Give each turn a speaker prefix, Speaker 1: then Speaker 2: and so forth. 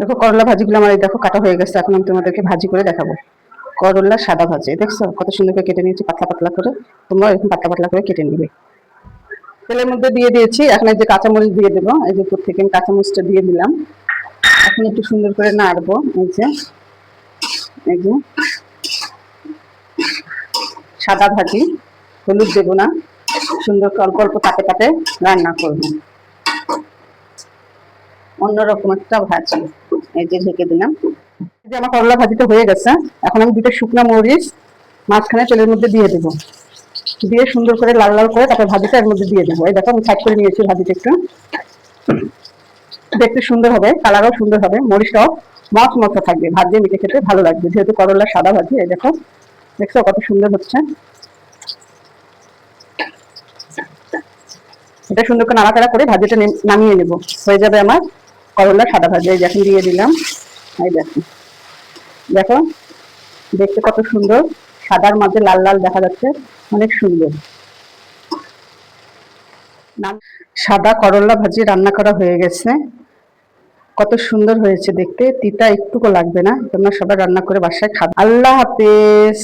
Speaker 1: দেখো করলা ভাজিগুলো আমার দেখো কাটা হয়ে গেছে, এখন আমি তোমাদেরকে ভাজি করে দেখাবো। করলা সাদা ভাজি, দেখছ? কত সুন্দর করে কেটে নিয়েছি, পাতলা পাতলা করে। তোমরা এরকম পাতলা পাতলা করে কেটে নিবে। তেলের মধ্যে দিয়ে দিয়েছি, এখন এই যে কাঁচামরিচ দিয়ে দেবো, এই যে উপর থেকে আমি কাঁচামরিচটা দিয়ে দিলাম। এখন একটু সুন্দর করে নাড়বো, এই যে এই যে। সাদা ভাজি, হলুদ দেবো না, সুন্দর অল্প অল্প কাটে কাটে রান্না করব। অন্যরকম একটা ভাজি। এই যে ঢেকে দিলাম। যে আমার করলা ভাজিটা হয়ে গেছে। এখন আমি দুটো শুকনো মরিচ মাঝখানে তেলের মধ্যে দিয়ে দেবো। দিয়ে সুন্দর করে লাল লাল করে তারপর ভাজিটা এর মধ্যে দিয়ে দেবো। এই দেখো, আমি সাইড করে নিয়েছি ভাজিটা একটু। দেখতে সুন্দর হবে, কালারও সুন্দর হবে, মরিচটাও মত মতো থাকবে। ভাজি মিটে খেতে ভালো লাগবে, যেহেতু করলা সাদা ভাজি, এই দেখো। দেখছ কত সুন্দর হচ্ছে? এটা সুন্দর করে নাড়াচাড়া করে ভাজিটা নামিয়ে নেব। হয়ে যাবে আমার করলা সাদা ভাজি, এই যে এখন দিয়ে দিলাম। এই দেখো। দেখো? দেখতে কত সুন্দর। সাদার মাঝে লাল লাল দেখা যাচ্ছে। অনেক সুন্দর। সাদা করলা ভাজি রান্না করা হয়ে গেছে। কত সুন্দর হয়েছে দেখতে। তিতা একটুকু লাগবে না। তোমরা সবাই রান্না করে বাসায় খাবে। আল্লাহ হাফেজ।